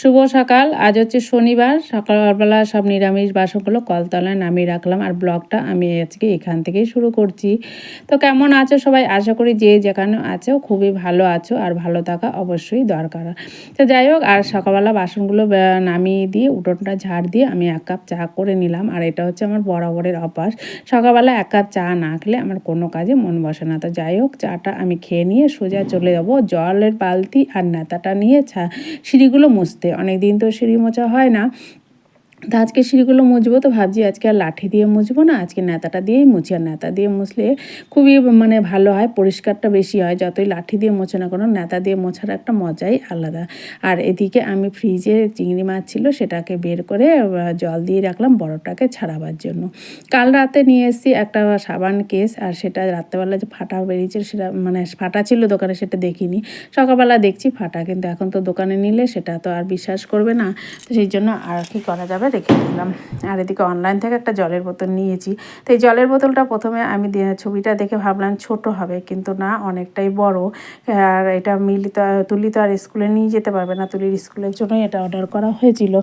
শুভ সকাল। আজ হচ্ছে শনিবার। সকালবেলা সব নিরামিষ বাসনগুলো কলতলায় নামিয়ে রাখলাম আর ব্লগটা আমি আজকে এখান থেকেই শুরু করছি। তো কেমন আছো সবাই? আশা করি যে যেখানে আছো খুবই ভালো আছো আর ভালো থাকা অবশ্যই দরকার। তো যাই হোক, আর সকালবেলা বাসনগুলো নামিয়ে দিয়ে উঠোনটা ঝাড় দিয়ে আমি এক কাপ চা করে নিলাম। আর এটা হচ্ছে আমার বরাবরের অভ্যাস। সকালবেলা এক কাপ চা না খেলে আমার কোনো কাজে মন বসে না। তো যাই হোক, চাটা আমি খেয়ে নিয়ে সোজা চলে যাব। জলের বালতি আর নেতাটা নিয়ে ছা সিঁড়িগুলো মুছতে অনেক দিন তো সিঁড়ি মোছা হয় না। তো আজকে সিঁড়িগুলো মুছবো তো ভাবছি আজকে আর লাঠি দিয়ে মুছবো না, আজকে নেতাটা দিয়েই মুছি আর নেতা দিয়ে মুছলে খুবই মানে ভালো হয়, পরিষ্কারটা বেশি হয়, যতই লাঠি দিয়ে মোছে না কোনো, নেতা দিয়ে মোছার একটা মজাই আলাদা। আর এদিকে আমি ফ্রিজে চিংড়ি মাছ ছিল, সেটাকে বের করে জল দিয়ে রাখলাম বড়টাকে ছাড়াবার জন্য। কাল রাতে নিয়ে এসেছি একটা সাবান কেস, আর সেটা রাত্রেবেলা যে ফাটা বেরিয়েছে সেটা মানে ফাটা ছিল দোকানে সেটা দেখিনি। সকালবেলা দেখছি ফাটা, কিন্তু এখন তো দোকানে নিলে সেটা তো আর বিশ্বাস করবে না তো সেই জন্য আর কি করা যাবে? রেখে দিলাম। আর এদিকে অনলাইন থেকে একটা জলের বোতল নিয়েছি। তো এই জলের বোতলটা প্রথমে আমি ছবিটা দেখে ভাবলাম ছোট হবে, কিন্তু না, অনেকটাই বড়। আর এটা মিলি তো, তুলি তো আর স্কুলে নিয়ে যেতে পারবে না। তুলির স্কুলের জন্যই এটা অর্ডার করা হয়েছিল।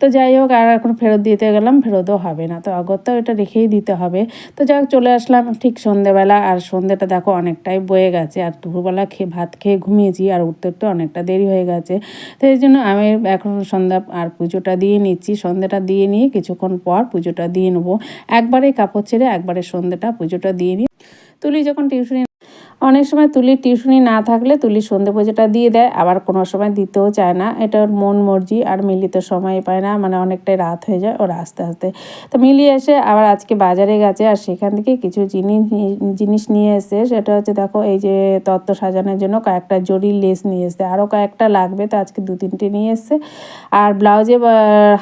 তো যাই হোক, আর এখন ফেরত দিতে গেলাম, ফেরতও হবে না। তো অগত্যা এটা রেখেই দিতে হবে। তো যাই চলে আসলাম ঠিক সন্ধেবেলা। আর সন্ধেটা দেখো অনেকটাই বয়ে গেছে। আর দুপুরবেলা খেয়ে ভাত খেয়ে ঘুমিয়েছি, আর উঠতে উঠতে অনেকটা দেরি হয়ে গেছে। তো এই জন্য আমি এখন সন্ধ্যা, আর পুজোটা দিয়ে নিচ্ছি। সন্ধ্যাটা দিয়ে নিয়ে কিছুক্ষণ পর পুজোটা দিয়ে নেব। একবারে কাপড় ছেড়ে একবারে সন্ধ্যেটা পুজোটা দিয়ে নিই তুলি যখন টিউশনি অনেক সময় তুলির টিউশনি না থাকলে তুলি সন্ধে পুজোটা দিয়ে দেয়, আবার কোনো সময় দিতেও চায় না। এটা ওর মন মর্জি, আর মিলিত সময় পায় না মানে অনেকটাই রাত হয়ে যায় ওর আস্তে আস্তে। তো মিলি এসে আবার আজকে বাজারে গেছে, আর সেখান থেকে কিছু জিনিস জিনিস নিয়ে এসে সেটা হচ্ছে দেখো এই যে তত্ত্ব সাজানোর জন্য কয়েকটা জরির লেস নিয়ে এসছে। আরও কয়েকটা লাগবে, তো আজকে দু তিনটে নিয়ে এসছে। আর ব্লাউজে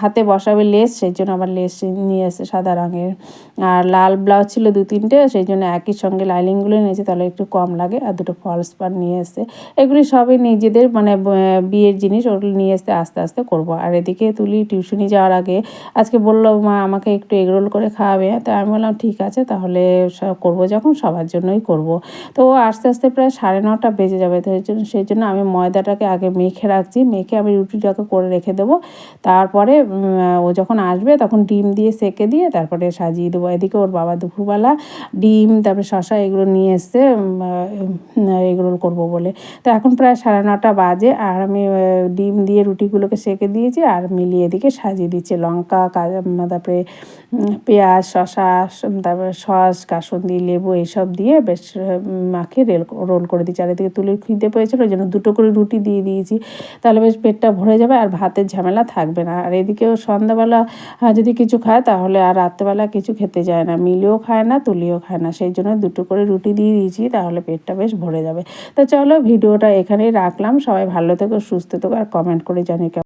হাতে বসাবে লেস, সেই জন্য আবার লেস নিয়ে এসছে সাদা রঙের। আর লাল ব্লাউজ ছিল দু তিনটে, সেই জন্য একই সঙ্গে লাইনিংগুলো নিয়েছে, তাহলে একটু কম লাগে আর দুটো ফলস পার নিয়ে এসে এগুলি সবই নিজেদের মানে বিয়ের জিনিস ওগুলো নিয়ে এসে আস্তে আস্তে করব। আর এদিকে তুলি টিউশনি যাওয়ার আগে আজকে বলল, মা, আমাকে একটু এগরোল করে খাওয়াবে? তো আমি বললাম, ঠিক আছে, তাহলে করব যখন, সবার জন্যই করব। তো আস্তে আস্তে প্রায় সাড়ে নটা বেজে যাবে সেই জন্য আমি ময়দাটাকে আগে মেখে রাখছি, মেখে আমি রুটিটাকে করে রেখে দেবো। তারপরে ও যখন আসবে, তখন ডিম দিয়ে সেকে দিয়ে তারপরে সাজিয়ে দেবো। এদিকে ওর বাবা দুপুরবেলা ডিম, তারপরে শশা এগুলো নিয়ে এসছে এগরোল করব বলে। তো এখন প্রায় সাড়ে নটা বাজে আর আমি ডিম দিয়ে রুটিগুলোকে সেকে দিয়েছি আর মিলিয়ে এদিকে সাজিয়ে দিচ্ছি। লঙ্কা তারপরে পেঁয়াজ শশা তারপরে সস, কাসুন্দি, লেবু এইসব দিয়ে বেশ মাখিয়ে রেল, রোল করে দিচ্ছি। আর এদিকে তুলির খিদে পেয়েছিল ওই জন্য দুটো করে রুটি দিয়ে দিয়েছি। তাহলে বেশ পেটটা ভরে যাবে আর ভাতের ঝামেলা থাকবে না। আর এদিকেও সন্ধ্যাবেলা যদি কিছু খায় তাহলে আর রাত্রেবেলা কিছু খেতে যায় না। মিলেও খায় না, তুলিও খায় না। সেই জন্য দুটো করে রুটি দিয়ে দিয়েছি। তাহলে পেটটা বেশ ভরে যাবে। তো চলো ভিডিওটা এখানেই রাখলাম। সবাই ভালো থেকো, সুস্থ থেকো আর কমেন্ট করে জানিয়ে